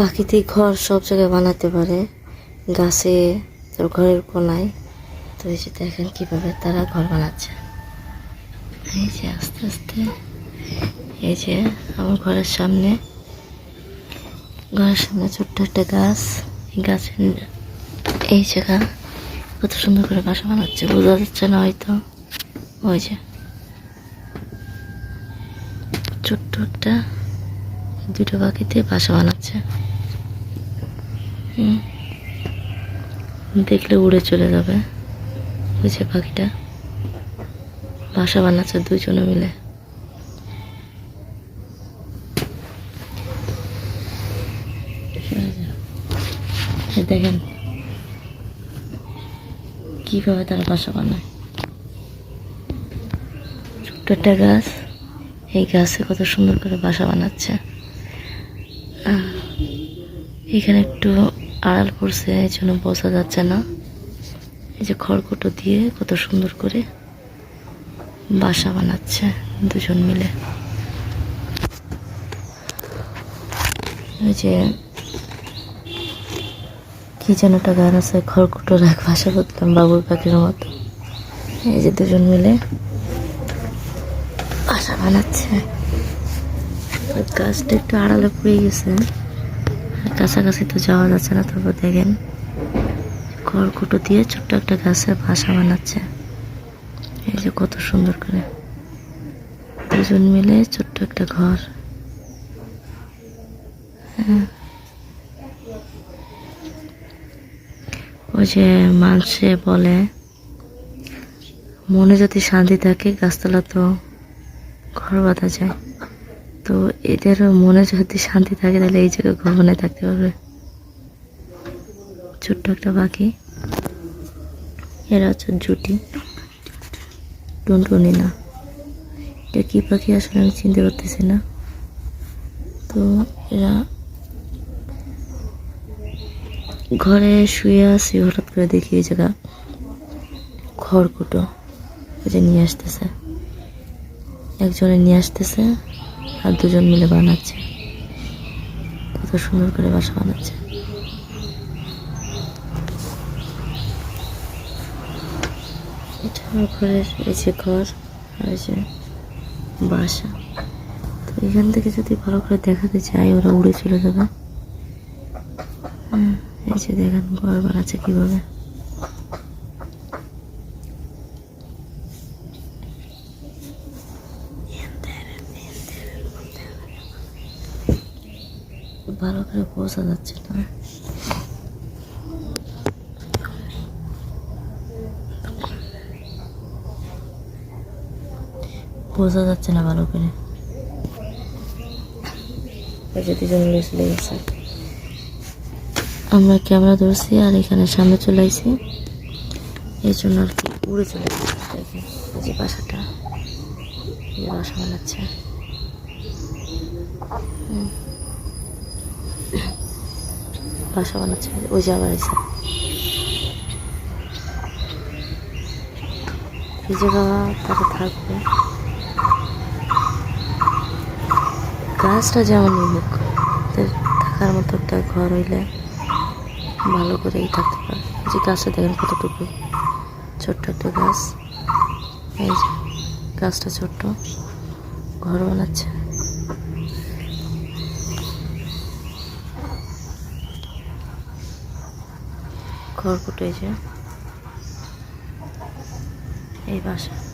প্রাকৃতিক ঘর সব জায়গায় বানাতে পারে। গাছে, তোর ঘরের কোনায়। তো এই যে দেখেন কীভাবে তারা ঘর বানাচ্ছে। এই যে আস্তে আস্তে, এই যে আমার ঘরের সামনে ঘরের সামনে ছোট্ট একটা গাছ। এই গাছের এই জায়গা কত সুন্দর করে বাসা বানাচ্ছে, বোঝা যাচ্ছে না হয়তো। ওই যে ছোট্ট একটা দুটো পাখিতে বাসা বানাচ্ছে। দেখলে উড়ে চলে যাবে। যে পাখিটা? বাসা বানাচ্ছে দুজনে মিলে। দেখেন। কীভাবে তারা বাসা বানায়। ছোট্ট একটা গাছ। এই গাছে কত সুন্দর করে বাসা বানাচ্ছে। এখানে একটু আড়াল পড়ছে, এই জন্য বোঝা যাচ্ছে না। এই যে খড়কুটো দিয়ে কত সুন্দর করে বাসা বানাচ্ছে দুজন মিলে। ওই যে কি যেন একটা গান আছে, খড়কুটো রাখ ভাষা করতাম বাবুর পাখির মতো। এই যে দুজন মিলে বাসা বানাচ্ছে। গাছটা একটু আড়ালে পড়ে গেছে। কাছাকাছি তো যাওয়া যাচ্ছে না তারপর দেখেন খড়কুটো দিয়ে ছোট্ট একটা গাছের বাসা বানাচ্ছে। এই যে কত সুন্দর করে। দুজন মিলে ছোট্ট একটা ঘর। হ্যাঁ। ওই যে মানুষে বলে, মনে যদি শান্তি থাকে, গাছতলা তো ঘর বাঁধা যায়। তো এদেরও মনে যদি শান্তি থাকে, তাহলে এই জায়গায় বানায় থাকতে পারবে ছোট্ট একটা পাখি এরা হচ্ছে জুটি। টুনটুনি না। এটা কী পাখি আসলে আমি চিনতে পারতেছি না। তো এরা ঘরে শুয়ে আছি, হঠাৎ করে দেখি এই জায়গা খড়কুটো। যে নিয়ে আসতেছে। একজনে নিয়ে আসতেছে। আর দুজন মিলে বানাচ্ছে। কত সুন্দর করে বাসা বানাচ্ছে। এটা ঘরের ঘর আর যে বাসা। তো এখান থেকে যদি ভালো করে দেখাতে চাই, ওরা উড়ে চলে যাবে। এই যে দেখেন, ঘর বানাচ্ছে কীভাবে। ভালো করে বোঝা যাচ্ছে না। বোঝা যাচ্ছে না ভালো করে। আমরা ক্যামেরা ধরছি আর এখানে সামনে চলে আইছি। এই জন্য আর কি উড়ে চলে যে বাসাটা। বাসা বানাচ্ছে। হুম। বাসা বানাচ্ছে, ওই যে আবার এই জায়গা তারা থাকবে। গাছটা যেমন হোক থাকার মতো একটা ঘর হইলে ভালো করেই থাকতে পারে যে গাছটা দেখেন কতটুকু, ছোট্ট একটা গাছ। এই যে গাছটা ছোট্ট, ঘর বানাচ্ছে। ঘর এই যে। এই বাসা।